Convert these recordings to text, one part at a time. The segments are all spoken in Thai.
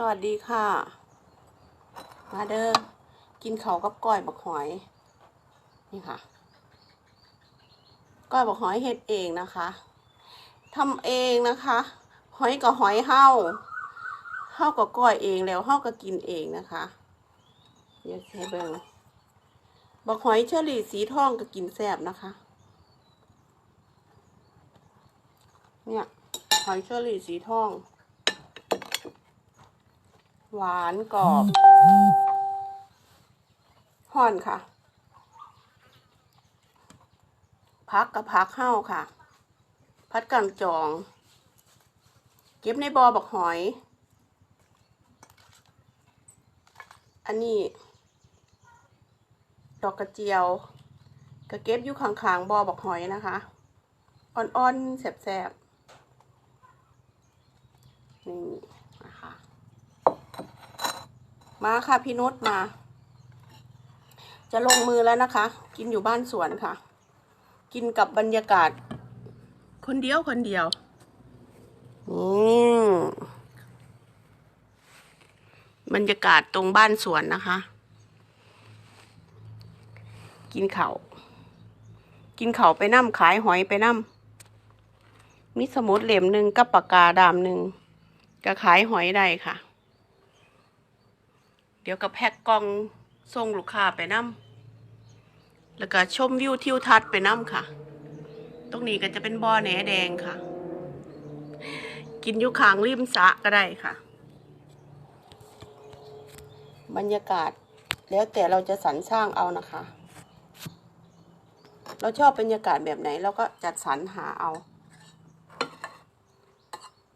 สวัสดีค่ะ มาเด้อกินเขากับก้อยบักหอย นี่ค่ะ ก้อยบักหอยเฮ็ดเองนะคะทำเองนะคะ หอยกับหอยเห่าเห่ากับก้อยเองแล้วเห่าก็กินเองนะคะเดี๋ยวให้เบิ่งบักหอยเชอรี่สีทองก็กินแซ่บนะคะ เนี่ยหอยเชอรี่สีทอง หวานกรอบห่อนค่ะ พักกับพักเข้าค่ะ พัดกังจอง เก็บในบอบักหอย อันนี้ ดอกกระเจียวก็เก็บอยู่ข้างๆบอบักหอยนะคะ อ่อนๆแสบๆนี่ มาค่ะพี่นุชมา จะลงมือแล้วนะคะ กินอยู่บ้านสวนค่ะ กินกับบรรยากาศ คนเดียวคนเดียวนี่บรรยากาศตรงบ้านสวนนะคะ กินเขากินเขาไปน้ำขายหอยไปน้ำมีสมุดเหลี่ยมหนึ่งกับปากกาดามหนึ่งก็ขายหอยได้ค่ะ ดี๋ยวก็แพ็กกล่องส่งลูกค้าไปน้ำแล้วก็ชมวิวทิวทัศน์ไปน้ำค่ะ ตรงนี้ก็จะเป็นบ่อแหนแดงค่ะ กินยู่ข้างริมสะก็ได้ค่ะ บรรยากาศแล้วแต่เราจะสรรสร้างเอานะคะ เราชอบบรรยากาศแบบไหนเราก็จัดสรรหาเอา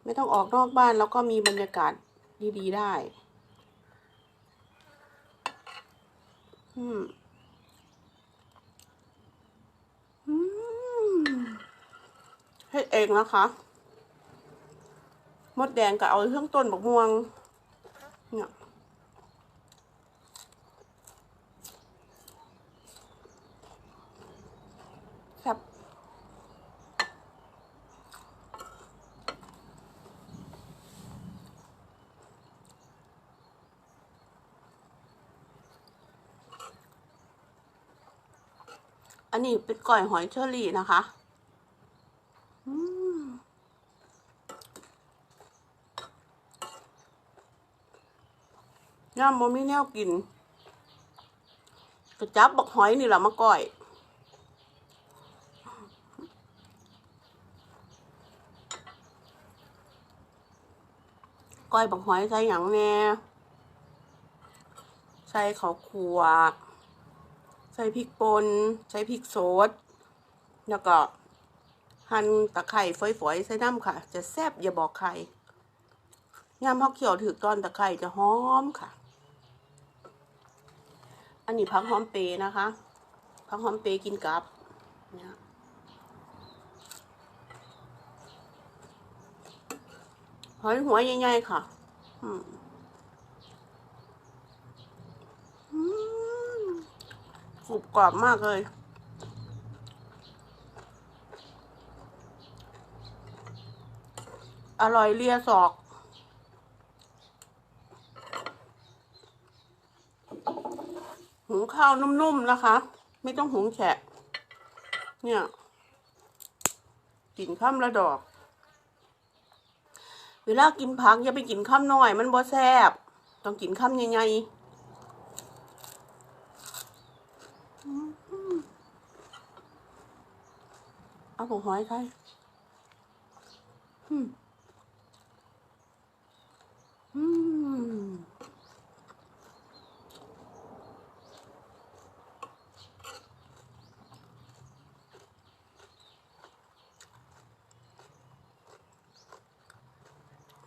ไม่ต้องออกนอกบ้านแล้วก็มีบรรยากาศดีๆได้ อืมอืมเฮ็ดเองนะคะ มดแดงก็เอาเครื่องต้นบักม่วง เนี่ยครับ อันนี้เป็นก่อยหอยเชอรี่นะคะย่ามโมมีแนวกินกระจับบักหอยนี่แหละมาก่อยก้อยบักหอยใส่หยังแน่ใส่ข้าวคั่ว ใส่พริกป่นใส่พริกสดแล้วก็หั่นตะไคร้ฝอยๆใส่น้ำค่ะ จะแซ่บอย่าบอกใครยามเขาเคี่ยวถือตอนตะไคร้จะหอมค่ะ อันนี้พักหอมเปย์นะคะพักหอมเปย์กินกับเนี่ยหอยหัวใหญ่ๆค่ะ อืมอืม กรุบกรอบมากเลยอร่อยเลียศอก หุงข้าวนุ่มๆนะคะ ไม่ต้องหุงแฉะ เนี่ยกินข้ามละดอก เวลากินผักอย่าไปกินข้ามน้อย มันบ่แซ่บต้องกินข้ามใหญ่ๆ เอาผงหอยใส่อืมอืม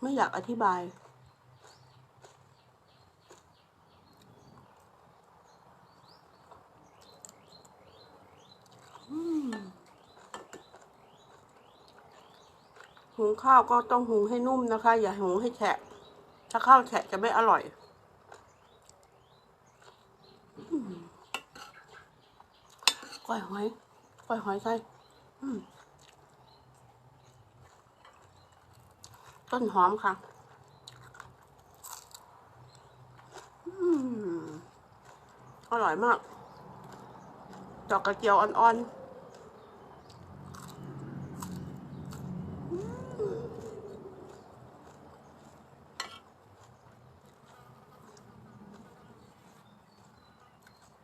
ไม่อยากอธิบาย ข้าวก็ต้องหุงให้นุ่มนะคะ อย่าหุงให้แฉะ ถ้าข้าวแฉะจะไม่อร่อยก้วยหอยก้วยหอยใส่ต้นหอมค่ะอร่อยมากดอกกระเจียวอ่อนๆ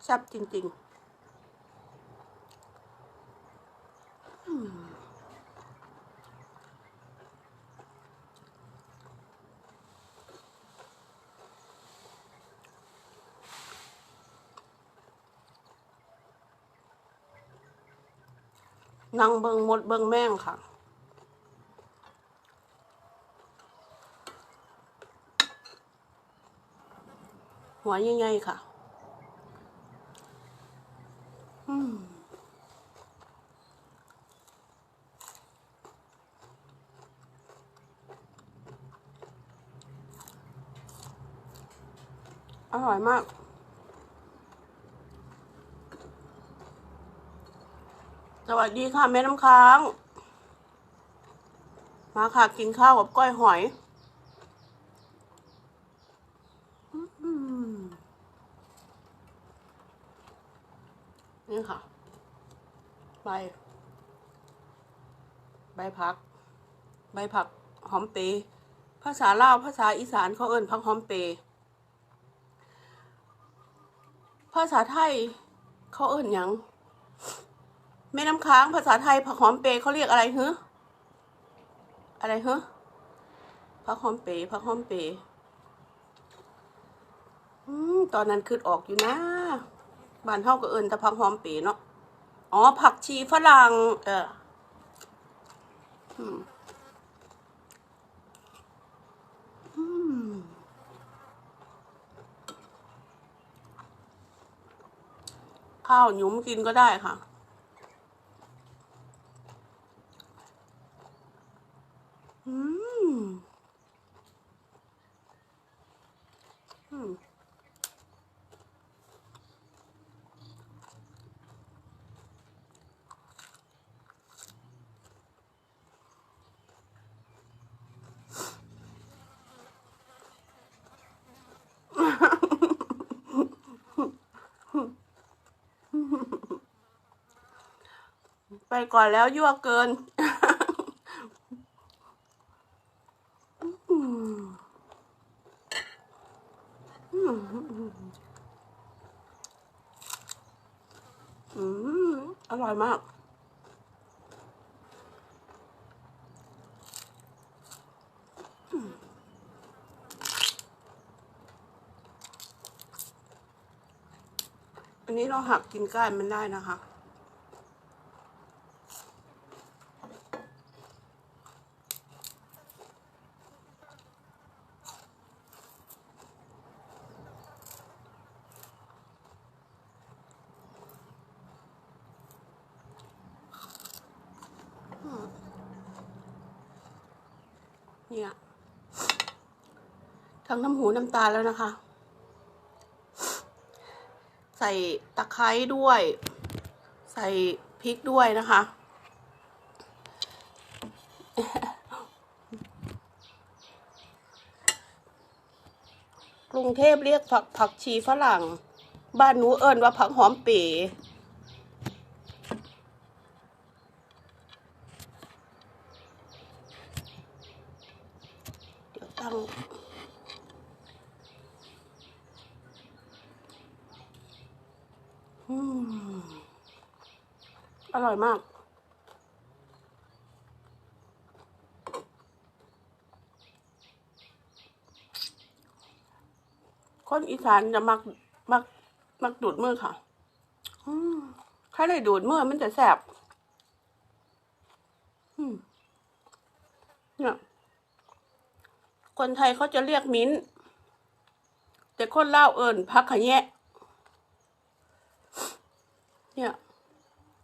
แซ่บจริงๆนั่งเบิงมดเบิงแม่งค่ะหัวยังไงค่ะ อืม อ ร่อยมาก สวัสดีค่ะแม่น้ำค้าง มาค่ะกินข้าวกับก้อยหอยนี่ค่ะ ใบ ใบผัก ใบผักหอมเปรย์ภาษาลาว ภาษาอีสานเขาเอิ้นผักหอมเปรย์ ภาษาไทย เขาเอิ้นหยังแม่น้ำค้างภาษาไทยผักหอมเปรย์เขาเรียกอะไรฮึอะไรฮึผักหอมเปรย์ผักหอมเปรย์อืมตอนนั้นคือออกอยู่นะบ้านเฮาก็เอิ้นแต่ผักหอมเปรย์เนาะอ๋อผักชีฝรั่งเอออืมอืม ข้าวหยุมกินก็ได้ค่ะ อืม อืม ไปก่อนแล้วยั่วเกิน อืมอร่อยมากอันนี้เราหักกินก้านมันได้นะคะ ทั้งน้ำหูน้ำตาแล้วนะคะ ใส่ตะไคร้ด้วย ใส่พริกด้วยนะคะ กรุงเทพเรียกผักผักชีฝรั่ง บ้านหนูเอิญว่าผักหอมเป๋เดี๋ยวตั้ง อืม อร่อยมาก คนอีสานจะมักมัก มักดูดมือค่ะถ้าได้ดูดมือมันจะแสบเนี่ยคนไทยเขาจะเรียกมิ้น แต่คนเล่าเอิญพักขะแยะ เนี่ย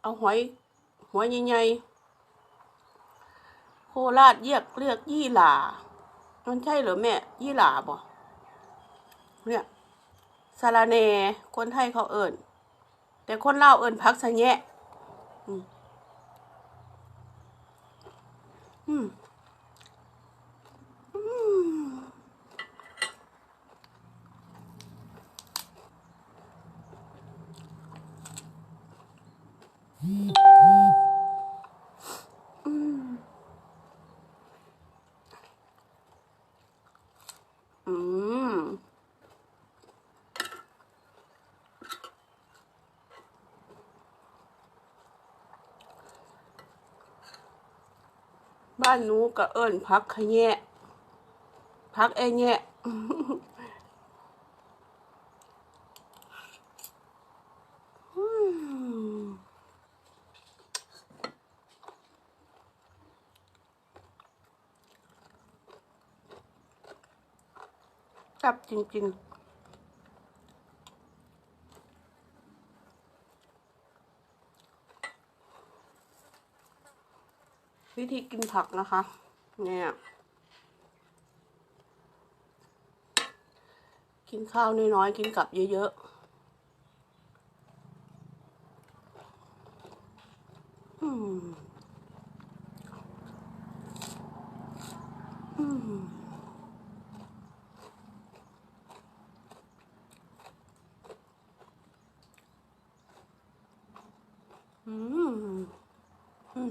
เอาหอย หัวใหญ่ๆโคราชเรียกเรียกยี่หล่ามันใช่เหรอแม่ ยี่หล่าบ่ เนี่ยสาระเนคนไทยเขาเอิญแต่คนเล่าเอิญพักสะแยะอืมอืม บ้านนู้ก็เอิ้นพักขะแยะพักแอแยะอืมจับจริงๆ วิธีกินผักนะคะ เนี่ย กินข้าวน้อยๆ กินกับเยอะๆ อืม อืม อืม อืม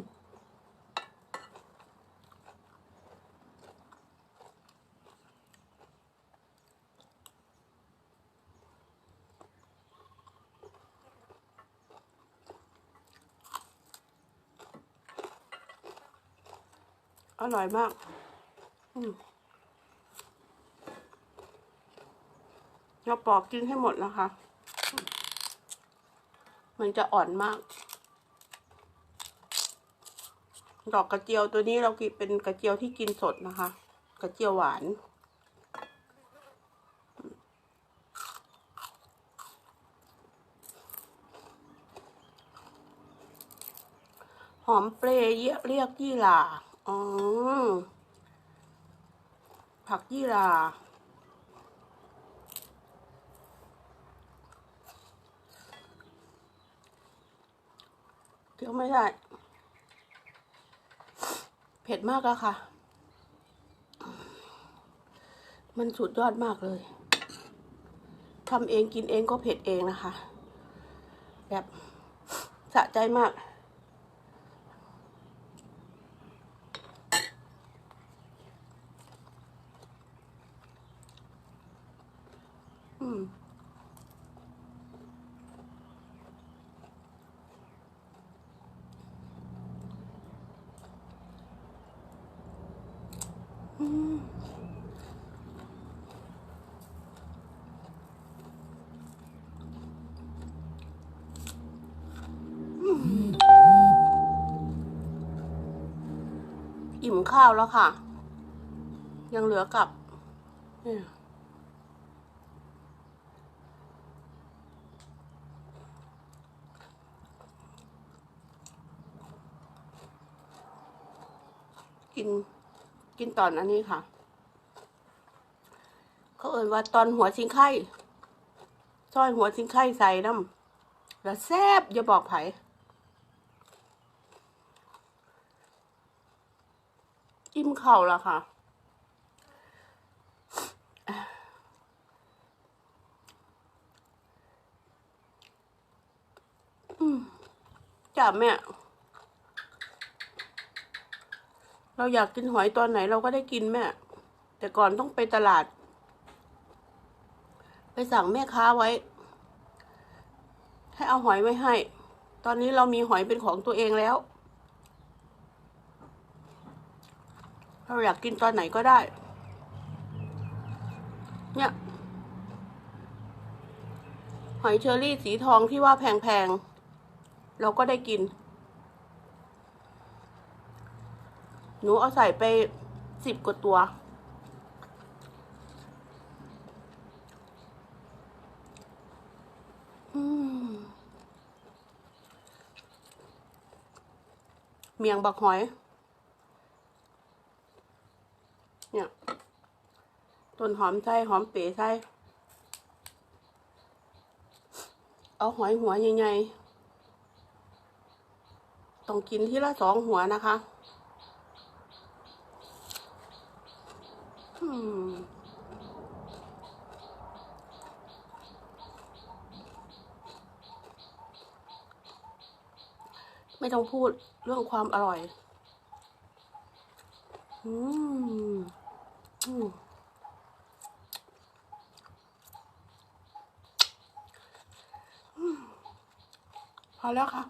อร่อยมากเราปอกกินให้หมดนะคะ มันจะอ่อนมาก ดอกกระเจียวตัวนี้เรากินเป็นกระเจียวที่กินสดนะคะ กระเจียวหวานหอมเปรยเรียกเรียกยี่หร่า อ๋อ ผักยี่หร่าเคี้ยวไม่ได้ เผ็ดมากแล้วค่ะ มันสุดยอดมากเลยทำเองกินเองก็เผ็ดเองนะคะ แบบสะใจมาก อืมอืมอิ่มข้าวแล้วค่ะ ยังเหลือกับเนี่ย กินกินตอนอันนี้ค่ะ เขาเอ่ยว่าตอนหัวชิงไข่ซอยหัวชิงไข่ใส่น้ำแล้วแซบอย่าบอกไผอิ่มเข่าแล้วค่ะจ้าแม่ เราอยากกินหอยตอนไหนเราก็ได้กินแม่ แต่ก่อนต้องไปตลาด ไปสั่งแม่ค้าไว้ ให้เอาหอยไว้ให้ ตอนนี้เรามีหอยเป็นของตัวเองแล้ว เราอยากกินตอนไหนก็ได้ เนี่ยหอยเชอรี่สีทองที่ว่าแพงๆ เราก็ได้กิน ห นูเอาใส่ไปสิบกว่าตัว เมียงบักหอย เนี่ยต้นหอมใส่หอมเป๋ใส่เอาหอยหัวใหญ่ๆต้องกินที่ละสองหัวนะคะ อืม ไม่ต้องพูดเรื่องความอร่อย อืมอืมพอแล้วค่ะ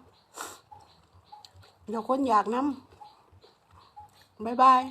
เดี๋ยวคนอยากน้ำบ๊ายบาย